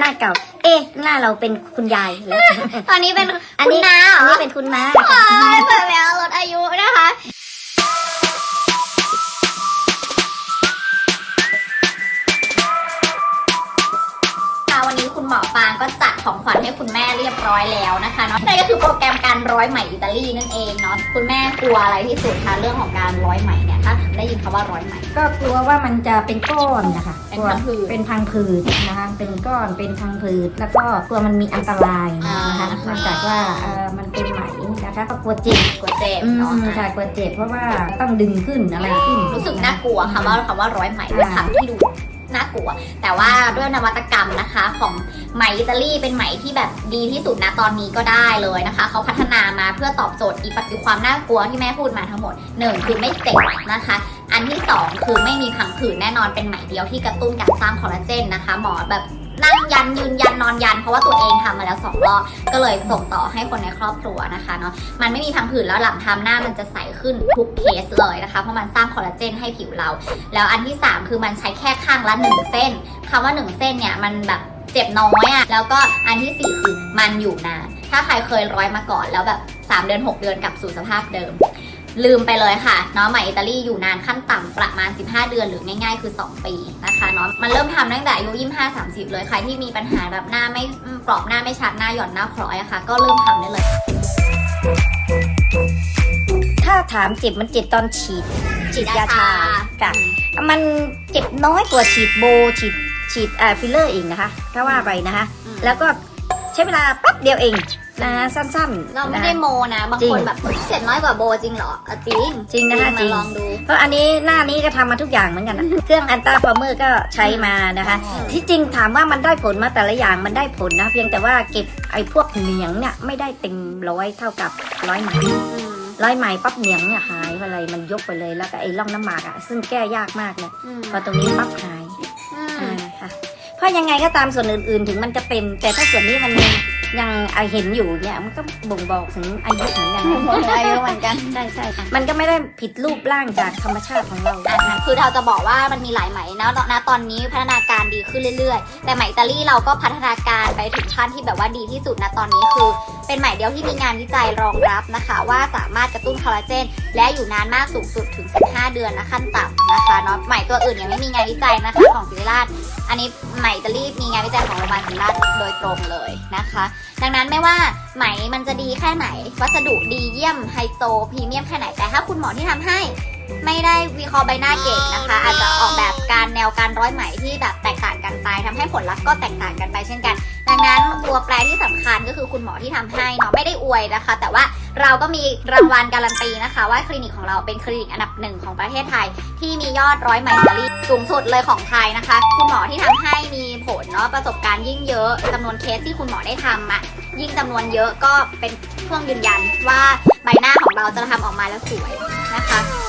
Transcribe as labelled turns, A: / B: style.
A: หน้าเก่า เอ๊ะหน้าเราเป็นคุณยายแล้ว
B: ตอนนี้เป็น
A: อัน
B: คุณ
A: นี้
B: น้าเหร
A: อัน
B: อ
A: นี้เป็นคุณน้า
B: โอ้ยเปิดแล้วลดอ หมอปางก็จัดของขวัญให้คุณแม่เรียบร้อยแล้วนะคะเนาะนั่นก็คือโปรแกรมการร้อยไหมอิตาลีนั่นเองเนาะคุณแม่กลัวอะไรที่สุดคะเรื่องของการร้อยไหมเนี่ยถ้าได้ยินคำว่าร้อยไหม
A: ก็กลัวว่ามันจะเป็นก้อนนะคะ
B: เป็น
A: กลัว
B: พังผืด
A: เป็นพังผืดนะคะ เป็นก้อนเป็นพังผืดแล้วก็กลัวมันมีอันตรายนะคะ
B: อ่า
A: เนื่องจากว่าเอ่อมันเป็นไหมนะคะก็กลัวเจ็บ
B: กลัวเจ็บ
A: อืม
B: เนาะ
A: ค่ะกลัวเจ็บเพราะว่าต้องดึงขึ้นอะไรขึ้น
B: รู้สึกน่ากลัวคำว่าคำว่าร้อยไหมเป็นคำที่ดู น่ากลัว แต่ว่าด้วยนวัตกรรมนะคะของไหมอิตาลีเป็นไหมที่แบบดีที่สุดนะตอนนี้ก็ได้เลยนะคะเขาพัฒนามาเพื่อตอบโจทย์อีปัจจุความน่ากลัวที่แม่พูดมาทั้งหมดหนึ่งคือไม่เจ็บนะคะ อันที่สองคือไม่มีพังผืดแน่นอนเป็นไหมเดียวที่กระตุ้นการสร้างคอลลาเจนนะคะหมอแบบ นั่งยันยืนยันนอนยัน เพราะว่าตัวเองทำมาแล้วสองรอบก็เลยส่งต่อให้คนในครอบครัวนะคะเนาะมันไม่มีพังผืดแล้วหลังทำหน้ามันจะใสขึ้นทุกเคสเลยนะคะ เพราะมันสร้างคอลลาเจนให้ผิวเรา แล้วอันที่ 3 คือมันใช้แค่ข้างละ1เส้นคำว่า 1 เส้นเนี่ยมันแบบเจ็บน้อยอะ่ะแล้วก็อันที่ 4 คือมันอยู่นานถ้าใครเคยร้อยมาก่อนแล้วแบบ 3 เดือน 6 เดือนกลับสู่สภาพเดิม ลืมไปเลยค่ะเนาะไหมอิตาลีอยู่นานขั้นต่ำประมาณ 15 เดือนหรือง่ายๆคือ 2 ปีนะคะเนาะมันเริ่มทำตั้งแต่อายุ25 30 เลยใครที่มีปัญหาแบบหน้าไม่อืมกรอบหน้าไม่ชัดหน้าหย่อนหน้าคล้อยอะค่ะ ก็เริ่มทำได้เลย
A: ถ้าถามเจ็บมันเจ็บตอนฉีด ฉีดยาชา
B: ค่ะ
A: มันเจ็บน้อยกว่าฉีดโบฉีดฉีดอ่าฟิลเลอร์เองนะคะถ้าว่าไปนะคะ
B: อืม
A: แล้วก็ใช้เวลาแป๊บเดียวเอง นะสั้นๆ
B: เราไม่
A: นะคะ
B: ได้โมนะ บาง
A: จริ
B: คน
A: ง
B: แบบเสร็จน้อยกว่าโบจริงเหรออะจริง
A: จริงนะคะ
B: มา
A: จริง
B: ลองดู
A: เพราะอันนี้หน้านี้ก็ทำมาทุกอย่างเหมือนกันนะเครื่องอันตราฟอร์เมอร์ก็ใช้มานะคะ
B: อืม
A: ที่จริงถามว่ามันได้ผลมาแต่ละอย่างมันได้ผลนะ เพียงแต่ว่าเก็บไอ้พวกเหนียงเนี่ยไม่ได้เต็มร้อยเท่ากับร้อยไหม
B: อืม
A: ร้อยไหมปั๊บเหนียงเนี่ยหายไปเลยมันยกไปเลยแล้วก็ไอ้ร่องน้ำหมากอะซึ่งแก้ยากมากเลย
B: อืม
A: พอตรงนี้ปั๊บหาย
B: อืม
A: อ่าค่ะเพราะยังไงก็ตามส่วนอื่นๆ ถึงมันจะเป็น แต่ถ้าส่วนนี้มัน ยังไอเห็นอยู่เนี่ยมันก็บ่งบอกถึงอายุเหมือนกันนะ
B: หมดอายุเหมือนกัน
A: ใช่ใช่มันก็ไม่ได้ผิดรูปร่างจากธรรมชาติของเรา
B: อะคือเราจะบอกว่ามันมีหลายไหมนะณตอนนี้พัฒนาการดีขึ้นเรื่อยๆ แต่ไหมอิตาลีเราก็พัฒนาการไปถึงขั้นที่แบบว่าดีที่สุดณตอนนี้คือ เป็นไหมเดียวที่มีงานวิจัยรองรับนะคะ ว่าสามารถกระตุ้นคอลลาเจน และอยู่นานมากสูงสุดถึง 15 เดือนนะขั้นต่ำนะคะเนาะไหมตัวอื่นยังไม่มีงานวิจัยนะคะของศิริราช อันนี้ไหมอิตาลีมีงานวิจัยของโรงพยาบาลศิริราชโดยตรงเลยนะคะ ดังนั้นไม่ว่าไหมมันจะดีแค่ไหน วัสดุดีเยี่ยมไฮโซพรีเมียมแค่ไหนแต่ถ้าคุณหมอที่ทำให้ ไม่ได้วิเคราะห์ใบหน้าเก่งนะคะ อาจจะออกแบบการแนวการร้อยไหมที่แบบแตกต่างกันไปทำให้ผลลัพธ์ก็แตกต่างกันไปเช่นกัน ดังนั้นตัวแปรที่สำคัญก็คือคุณหมอที่ทำให้เนาะไม่ได้อวยนะคะ แต่ว่าเราก็มีรางวัลการันตีนะคะ ว่าคลินิกของเราเป็นคลินิกอันดับหนึ่งของประเทศไทย ที่มียอดร้อยไหมอิตาลีสูงสุดเลยของไทยนะคะ คุณหมอที่ทำให้มีผลเนาะประสบการณ์ยิ่งเยอะจำนวนเคสที่คุณหมอได้ทำอะยิ่งจำนวนเยอะก็เป็นเครื่องยืนยันว่าใบหน้าของเราจะทำออกมาแล้วสวยนะคะ